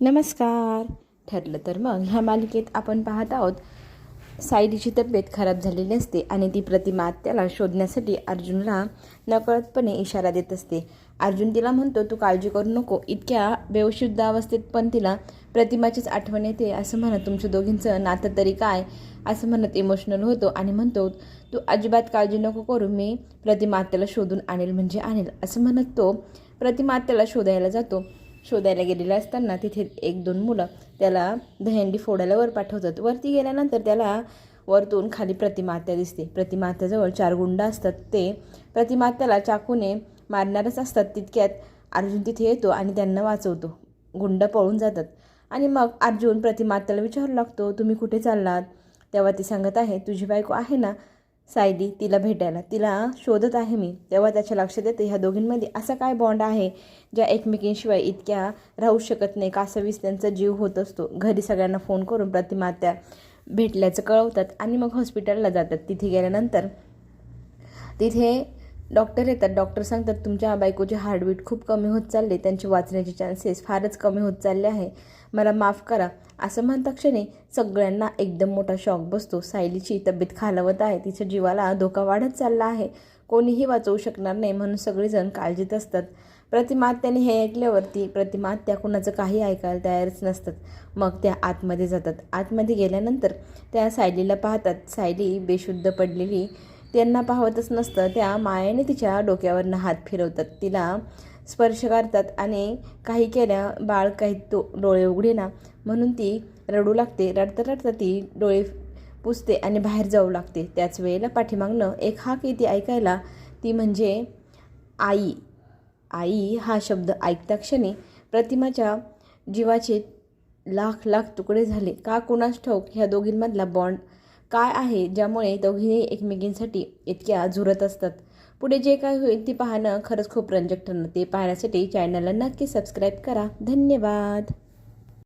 नमस्कार. ठरलं तर मग ह्या मालिकेत आपण पाहत आहोत सायलीची तब्येत खराब झालेली असते आणि ती प्रतिमा त्याला शोधण्यासाठी अर्जुनला नकळतपणे इशारा देत असते. अर्जुन तिला म्हणतो तू काळजी करू नको इतक्या बेवशुद्ध अवस्थेत पण तिला प्रतिमाचीच आठवण येते असं म्हणत तुमच्या दोघींचं नातं तरी काय? असं म्हणत इमोशनल होतो आणि म्हणतो तू अजिबात काळजी नको करू मी प्रतिमा त्याला शोधून आणेल म्हणजे आणेल असं म्हणत तो प्रतिमा आत्याला शोधायला जातो. शोधायला गेलेला असताना तिथे एक दोन मुलं त्याला दहंडी फोडायला वर पाठवतात. वरती गेल्यानंतर त्याला वरतून खाली प्रतिमात्या दिसते. प्रतिमात्याजवळ चार गुंड असतात. ते प्रतिमात्याला चाकूने मारणारच असतात. तितक्यात अर्जुन तिथे येतो आणि त्यांना वाचवतो. गुंड पळून जातात. आणि मग अर्जुन प्रतिमात्याला विचारू लागतो तुम्ही कुठे चाललात? तेव्हा ती सांगत आहे तुझी बायको आहे ना सायली तिला भेटायला. तिला शोधत आहे मी. तेव्हा त्याच्या लक्षात येते ह्या दोघींमध्ये असा काय बॉन्ड आहे ज्या एकमेकींशिवाय इतक्या राहू शकत नाही. कासावीस त्यांचा जीव होत असतो. घरी सगळ्यांना फोन करून प्रतिमा त्या भेटल्याचं कळवतात आणि मग हॉस्पिटलला जातात. तिथे गेल्यानंतर तिथे डॉक्टर येतात. डॉक्टर सांगतात तुमच्या बायकोचे हार्टबीट खूप कमी होत चालले त्यांचे वाचण्याचे चान्सेस फारच कमी होत चालले आहे. मला माफ करा. असं म्हणता क्षणी सगळ्यांना एकदम मोठा शॉक बसतो. सायलीची तब्येत खालवत आहे. तिच्या जीवाला धोका वाढत चालला आहे. कोणीही वाचवू शकणार नाही म्हणून सगळेजण काळजीत असतात. प्रतिमात्याने हे ऐकल्यावरती प्रतिमात्या कुणाचं काही ऐकायला तयारच नसतात. मग त्या आतमध्ये जातात. आतमध्ये गेल्यानंतर त्या सायलीला पाहतात. सायली बेशुद्ध पडलेली त्यांना पाहतच नसतं. त्या मायेने तिच्या डोक्यावरनं हात फिरवतात. तिला स्पर्श करतात आणि काही केल्या बाळ काही तो डोळे उघडे ना म्हणून ती रडू लागते. रडता रडता ती डोळे पुसते आणि बाहेर जाऊ लागते. त्याच वेळेला पाठीमागनं एक हाक येते ऐकायला. ती म्हणजे आई. आई हा शब्द ऐकता क्षणी प्रतिमाच्या जीवाचे लाख लाख तुकडे झाले. का कुणास ठाऊक ह्या दोघींमधला बॉन्ड काय आहे ज्यामुळे दोघीही एकमेकींसाठी इतक्या झुरत असतात? पुढे जे काय होईल ते पाहणं खरंच खूप रंजक ठरणार. ते पाहण्यासाठी चॅनलला नक्की सबस्क्राईब करा. धन्यवाद.